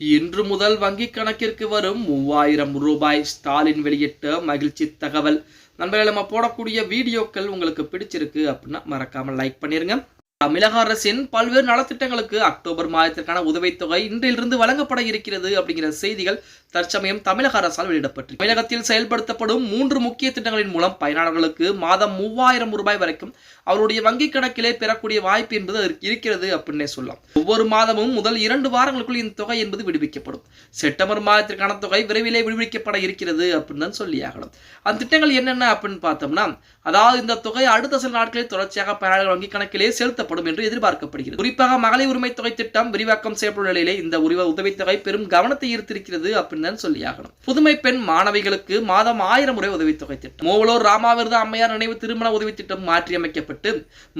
இன்று முதல் வங்கிக் கணக்கிற்கு வரும் மூவாயிரம் ரூபாய் ஸ்டாலின் வெளியிட்ட மகிழ்ச்சி தகவல். நண்பர்களை நம்ம போடக்கூடிய வீடியோக்கள் உங்களுக்கு பிடிச்சிருக்கு அப்படின்னா மறக்காமல் லைக் பண்ணிடுங்க தமிழக அரசின் பல்வேறு நலத்திட்டங்களுக்கு அக்டோபர் மாதத்திற்கான உதவித்தொகை இன்றிலிருந்து வழங்கப்பட இருக்கிறது அப்படிங்கிற செய்திகள் தற்சமயம் தமிழக அரசால் வெளியிடப்பட்டு தமிழகத்தில் செயல்படுத்தப்படும் மூன்று முக்கிய திட்டங்களின் மூலம் பயனாளர்களுக்கு மாதம் மூவாயிரம் ரூபாய் வரைக்கும் அவருடைய வங்கிக் கணக்கிலே பெறக்கூடிய வாய்ப்பு என்பது இருக்கிறது அப்படின்னே சொல்லலாம். ஒவ்வொரு மாதமும் முதல் இரண்டு வாரங்களுக்குள் இந்த தொகை என்பது விடுவிக்கப்படும். செப்டம்பர் மாதத்திற்கான தொகை விரைவிலே விடுவிக்கப்பட இருக்கிறது அப்படின்னு தான் சொல்லி ஆகணும். அந்த திட்டங்கள் என்னென்ன அப்படின்னு பார்த்தோம்னா அதாவது இந்த தொகை அடுத்த சில நாட்களில் தொடர்ச்சியாக பயனாளர்கள் வங்கிக் கணக்கிலே செலுத்தப்படும் என்று எதிர்பார்க்கப்படுகிறது. குறிப்பாக மகளிர் உரிமை தொகை திட்டம் விரிவாக்கம் செய்யப்படும் நிலையிலே இந்த உரிமை உதவித்தொகை பெரும் கவனத்தை ஈர்த்திருக்கிறது அப்படின்னு தான் புதுமை பெண் மாணவிகளுக்கு மாதம் ஆயிரம் முறை உதவித்தொகை திட்டம். மூவலூர் ராமாவிரத அம்மையார் நினைவு திருமண உதவி திட்டம் மாற்றியமைக்கப்பட்டு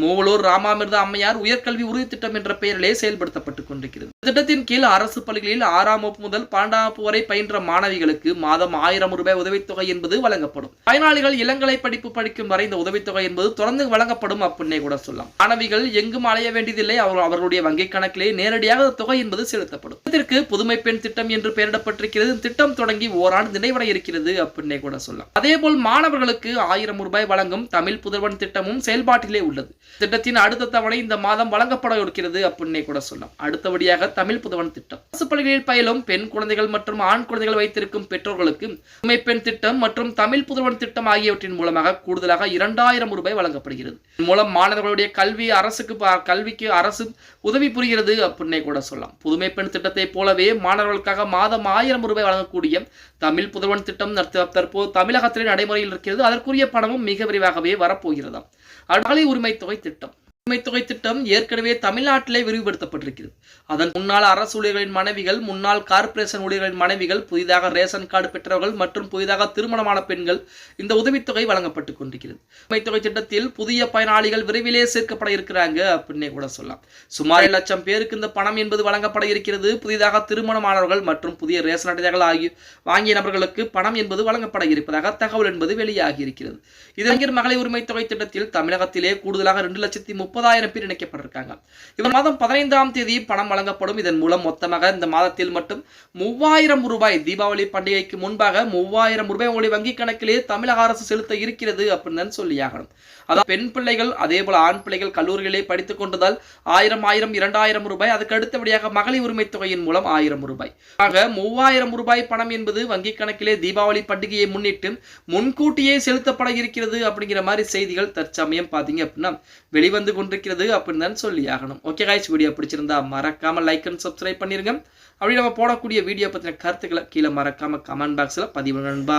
மூவலூர் ராமாமிர்த அம்மையார் உயர்கல்வி உறுதி திட்டம் என்ற பெயரிலே செயல்படுத்தப்பட்டுக் கொண்டிருக்கிறது. திட்டத்தின் கீழ் அரசு பள்ளிகளில் ஆறாம் வகுப்பு முதல் பன்னெண்டாம் வகுப்பு வரை பயின்ற மாணவிகளுக்கு மாதம் ஆயிரம் ரூபாய் உதவித்தொகை என்பது வழங்கப்படும். பயனாளிகள் இளங்கலை படிப்பு படிக்கும் வரை இந்த உதவித்தொகை என்பது தொடர்ந்து வழங்கப்படும் அப்படின்னே கூட சொல்லலாம். மாணவிகள் எங்கும் அலைய வேண்டியதில்லை. அவர் அவர்களுடைய வங்கிக் கணக்கிலே நேரடியாக தொகை என்பது செலுத்தப்படும். இதற்கு புதுமை பெண் திட்டம் என்று பெயரிடப்பட்டிருக்கிறது. திட்டம் தொடங்கி ஓராண்டு நிறைவட இருக்கிறது அப்படின்னே கூட சொல்லலாம். அதே போல் மாணவர்களுக்கு ஆயிரம் ரூபாய் வழங்கும் தமிழ் புதல்வன் திட்டமும் செயல்பாட்டிலே உள்ளது. திட்டத்தின் அடுத்த தவணை இந்த மாதம் வழங்கப்பட இருக்கிறது அப்படின்னே கூட சொல்லலாம். அடுத்தபடியாக தமிழ் புதவன் திட்டம். அரசு பள்ளிகளில் பயிலும் பெண் குழந்தைகள் மற்றும் ஆண் குழந்தைகள் வைத்திருக்கும் பெற்றோர்களுக்கு புதுமை பெண் திட்டம் மற்றும் தமிழ் புதவன் திட்டம் ஆகியவற்றின் மூலமாக கூடுதலாக இரண்டாயிரம் ரூபாய் வழங்கப்படுகிறது. இதன் மூலம் மாணவர்களுடைய கல்வி அரசுக்கு கல்விக்கு அரசு உதவி புரிகிறது அப்படின்னே கூட சொல்லலாம். புதுமை பெண் திட்டத்தை போலவே மாணவர்களுக்காக மாதம் ஆயிரம் ரூபாய் வழங்கக்கூடிய தமிழ் புதல்வன் திட்டம் தற்போது தமிழகத்திலே நடைமுறையில் இருக்கிறது. அதற்குரிய பணமும் மிக விரைவாகவே வரப்போகிறதாம். மகளிர் உரிமை தொகை திட்டம். தொகை திட்டம் ஏற்கனவே தமிழ்நாட்டிலே விரிவுபடுத்தப்பட்டிருக்கிறது. அதன் முன்னாள் அரசு ஊழியர்களின் மனைவிகள் முன்னாள் கார்ப்பரேஷன் ஊழியர்களின் மனைவிகள் புதிதாக ரேஷன் கார்டு பெற்றவர்கள் மற்றும் புதிதாக திருமணமான பெண்கள் இந்த உதவித்தொகை வழங்கப்பட்டுக் கொண்டிருக்கிறது. உண்மைத்தொகை திட்டத்தில் புதிய பயனாளிகள் விரைவிலே சேர்க்கப்பட இருக்கிறாங்க அப்படின்னே கூட சொல்லலாம். சுமார் லட்சம் பேருக்கு இந்த பணம் என்பது வழங்கப்பட இருக்கிறது. புதிதாக திருமணமானவர்கள் மற்றும் புதிய ரேஷன் அட்டைகள் ஆகிய வாங்கிய நபர்களுக்கு பணம் என்பது வழங்கப்பட இருப்பதாக தகவல் என்பது வெளியாகி இருக்கிறது. இதன் மகளிர் உரிமை தொகை திட்டத்தில் தமிழகத்திலே கூடுதலாக ரெண்டு லட்சத்தி முப்பது முப்பதாயிரம் பேர் இணைக்கப்பட்டிருக்காங்க. இவர் மாதம் பதினைந்தாம் தேதி பணம் வழங்கப்படும். இதன் மூலம் மொத்தமாக இந்த மாதத்தில் மட்டும் மூவாயிரம் ரூபாய் தீபாவளி பண்டிகைக்கு முன்பாக மூவாயிரம் ரூபாய் உங்களுடைய வங்கி கணக்கிலே தமிழக அரசு செலுத்த இருக்கிறது அப்படின்னு சொல்லியாகணும் அதாவது பெண் பிள்ளைகள் அதே போல ஆண் பிள்ளைகள் கல்லூரிகளே படித்துக் கொண்டதால் ஆயிரம் ஆயிரம் இரண்டாயிரம் ரூபாய் அதுக்கு அடுத்தபடியாக மகளிர் உரிமை தொகையின் மூலம் ஆயிரம் ரூபாய். ஆக மூவாயிரம் ரூபாய் பணம் என்பது வங்கி கணக்கிலே தீபாவளி பண்டிகையை முன்னிட்டு முன்கூட்டியே செலுத்தப்பட இருக்கிறது அப்படிங்கிற மாதிரி செய்திகள் தற்சமயம் பார்த்தீங்க அப்படின்னா வெளிவந்து கொண்டிருக்கிறது அப்படின்னு தான் சொல்லி ஆகணும். ஓகே காய்ச்சி வீடியோ பிடிச்சிருந்தா மறக்காம லைக் அண்ட் சப்ஸ்கிரைப் பண்ணிருங்க. அப்படி நம்ம போடக்கூடிய வீடியோ பற்றின கருத்துக்களை கீழே மறக்காம கமெண்ட் பாக்ஸில் பதிவு நண்பா.